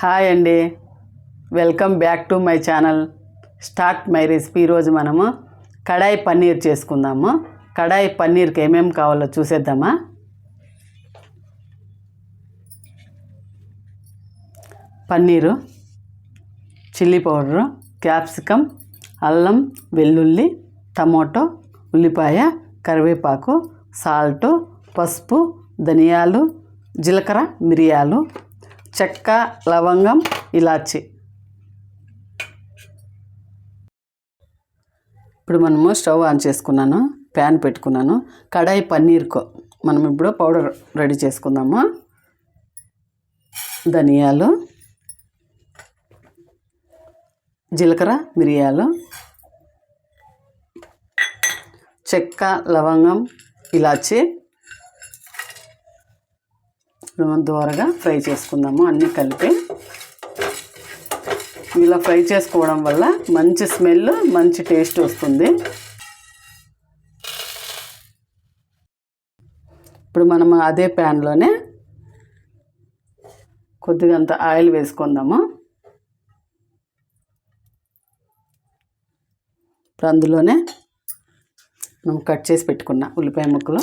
Hi అండి. Welcome back to my channel. Start my recipe ఈరోజు మనము కడాయి పన్నీర్ చేసుకుందాము. కడాయి పన్నీర్కి ఏమేమి కావాలో చూసేద్దామా? పన్నీరు చిల్లీ పౌడరు క్యాప్సికమ్ అల్లం వెల్లుల్లి టమోటో ఉల్లిపాయ కరివేపాకు సాల్టు పసుపు ధనియాలు జీలకర్ర మిరియాలు చెక్క లవంగం ఇలాచి. ఇప్పుడు మనము స్టవ్ ఆన్ చేసుకున్నాను ప్యాన్ పెట్టుకున్నాను. కడాయి పన్నీర్కో. మనం ఇప్పుడు పౌడర్ రెడీ చేసుకుందాము. ధనియాలు జీలకర్ర మిరియాలు చెక్క లవంగం ఇలాచి. మనం దోరగా ఫ్రై చేసుకుందాము అన్నీ కలిపి. ఇలా ఫ్రై చేసుకోవడం వల్ల మంచి స్మెల్ మంచి టేస్ట్ వస్తుంది. ఇప్పుడు మనం అదే ప్యాన్లోనే కొద్దిగా అంత ఆయిల్ వేసుకుందాము. ఇప్పుడు అందులోనే మనం కట్ చేసి పెట్టుకున్న ఉల్లిపాయ ముక్కలు.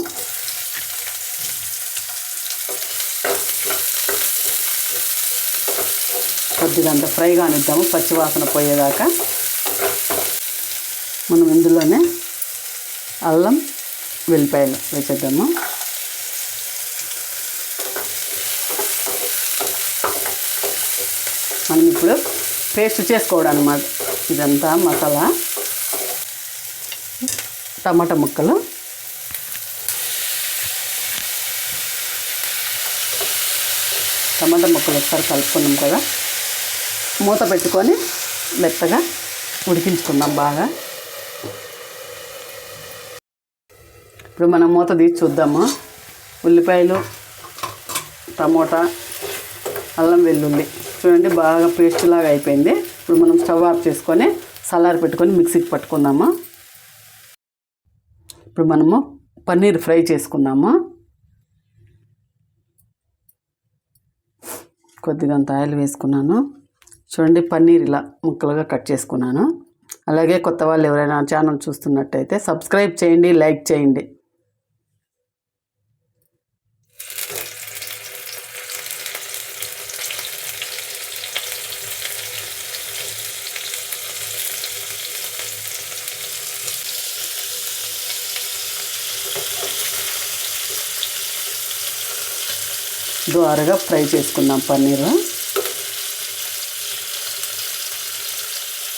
కొద్దిగా అంత ఫ్రై కానిద్దాము పచ్చివాసన పోయేదాకా. మనం ఇందులోనే అల్లం వెల్లిపాయలు వేసేద్దాము. మనం ఇప్పుడు పేస్ట్ చేసుకోవడం ఇదంతా మసాలా. టమాటా ముక్కలు. టమాటా ముక్కలు ఒకసారి కలుపుకున్నాం కదా. మూత పెట్టుకొని మెత్తగా ఉడికించుకుందాం బాగా. ఇప్పుడు మనం మూత తీసి చూద్దాము. ఉల్లిపాయలు టమోటా అల్లం వెల్లుల్లి. చూడండి బాగా పేస్ట్ లాగా అయిపోయింది. ఇప్పుడు మనం స్టవ్ ఆఫ్ చేసుకొని సలార్ పెట్టుకొని మిక్సీకి పట్టుకుందాము. ఇప్పుడు మనము పన్నీర్ ఫ్రై చేసుకుందాము. కొద్దిగా అంత ఆయిల్ వేసుకున్నాను. చూడండి పన్నీర్ ఇలా ముక్కలుగా కట్ చేసుకున్నాను. అలాగే కొత్త వాళ్ళు ఎవరైనా ఛానల్ చూస్తున్నట్టయితే సబ్స్క్రైబ్ చేయండి లైక్ చేయండి. ద్వారగా ఫ్రై చేసుకుందాం పన్నీరు.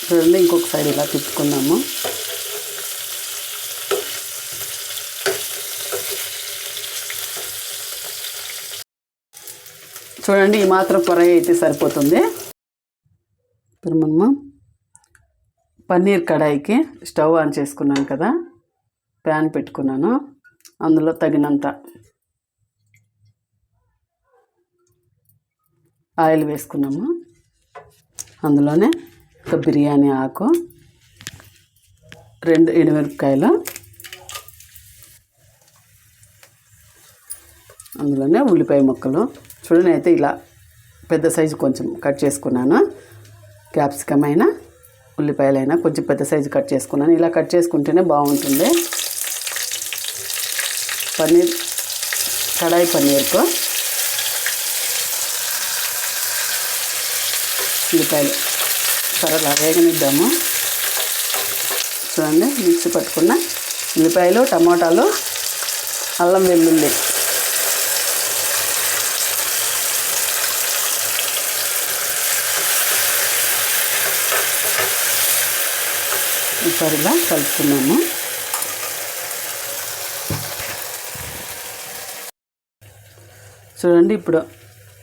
చూడండి ఇంకొక సైడ్ ఇలా తిప్పుకుందాము. చూడండి ఈ మాత్రం ఫ్రై అయితే సరిపోతుంది. ఇప్పుడు మనము పన్నీర్ కడాయికి స్టవ్ ఆన్ చేసుకున్నాను కదా ప్యాన్ పెట్టుకున్నాను. అందులో తగినంత ఆయిల్ వేసుకున్నాము. అందులోనే ఒక బిర్యానీ ఆకు రెండు ఎండుమిరపకాయలు అందులోనే ఉల్లిపాయ ముక్కలు. చూడండి అయితే ఇలా పెద్ద సైజు కొంచెం కట్ చేసుకున్నాను. క్యాప్సికమ్ అయినా ఉల్లిపాయలైనా కొంచెం పెద్ద సైజు కట్ చేసుకున్నాను. ఇలా కట్ చేసుకుంటేనే బాగుంటుంది. పన్నీర్ కడాయి పన్నీర్కు ఉల్లిపాయలు. సరళ వేగనిద్దాము. చూడండి మిక్సీ పట్టుకున్న ఉల్లిపాయలు టమాటాలు అల్లం వెల్లుల్లి. సరిగా కలుపుకున్నాము. చూడండి ఇప్పుడు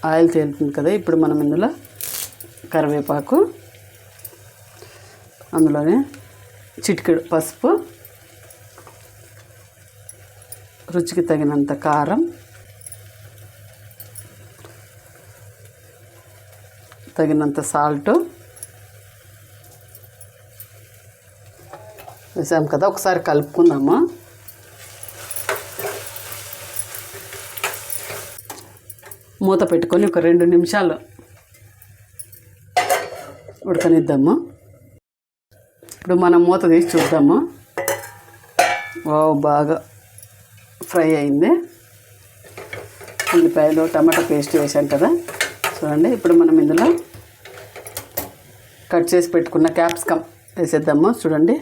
ఆయిల్ తేలుతుంది కదా ఇప్పుడు మనం ఇందులో కరివేపాకు అందులోనే చిటికెడు పసుపు రుచికి తగినంత కారం తగినంత సాల్ట్. వేసాం కదా ఒకసారి కలుపుకుందాము. మూత పెట్టుకొని ఒక రెండు నిమిషాలు ఉడకనిద్దాము. ఇప్పుడు మనం మూత తీసి చూద్దాము? వావ్ బాగా ఫ్రై అయింది. ఉల్లిపాయలు టమాటా పేస్ట్ వేసాం కదా? చూడండి ఇప్పుడు మనం ఇందులో కట్ చేసి పెట్టుకున్న క్యాప్సికమ్ వేసేద్దాము? చూడండి.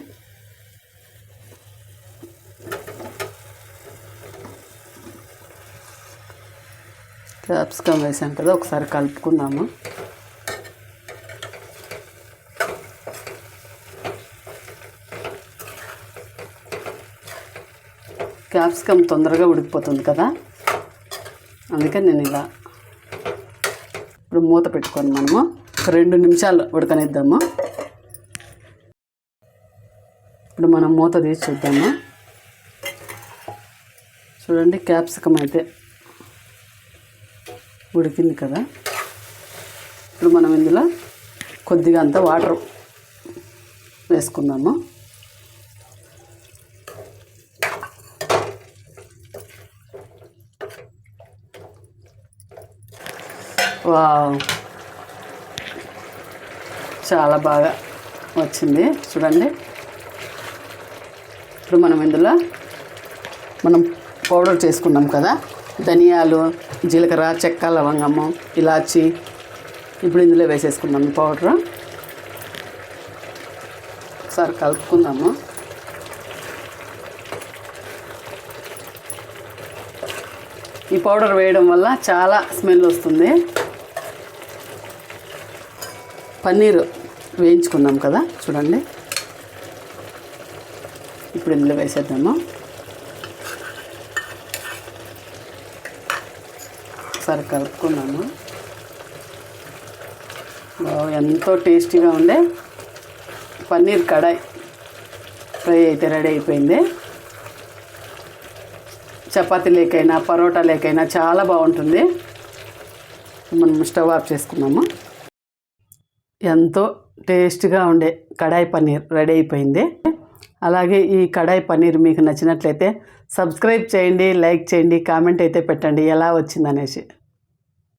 క్యాప్సికమ్ వేసాం కదా ఒకసారి కలుపుకుందాము? క్యాప్సికమ్ తొందరగా ఉడికిపోతుంది కదా? అందుకని నేను ఇలా ఇప్పుడు మూత పెట్టుకొని మనము ఒక రెండు నిమిషాలు ఉడకనిద్దాము. ఇప్పుడు మనం మూత తీసి చూద్దాము. చూడండి క్యాప్సికమ్ అయితే ఉడికింది కదా? ఇప్పుడు మనం ఇందులో కొద్దిగా అంత వాటర్ వేసుకుందాము. వావ్ చాలా బాగా వచ్చింది. చూడండి. ఇప్పుడు మనం ఇందులో మనం పౌడర్ చేసుకున్నాం కదా. ధనియాలు జీలకర్ర చెక్క లవంగము ఇలాచి. ఇప్పుడు ఇందులో వేసేసుకుందాం పౌడర్. ఒకసారి కలుపుకుందాము. ఈ పౌడర్ వేయడం వల్ల చాలా స్మెల్ వస్తుంది. పన్నీర్ వేయించుకున్నాం కదా చూడండి. ఇప్పుడు ఇందులో వేసేద్దాము? ఒకసారి కలుపుకున్నాము? ఎంతో టేస్టీగా ఉండే పన్నీర్ కడాయి. ఫ్రై అయితే రెడీ అయిపోయింది. చపాతీ లేకైనా పరోటా లేకైనా చాలా బాగుంటుంది. మనం స్టవ్ ఆఫ్ చేసుకున్నాము? ఎంతో టేస్ట్గా ఉండే కడాయి పన్నీర్ రెడీ అయిపోయింది. అలాగే ఈ కడాయి పన్నీర్ మీకు నచ్చినట్లయితే సబ్స్క్రైబ్ చేయండి లైక్ చేయండి కామెంట్ అయితే పెట్టండి ఎలా వచ్చిందనేసి.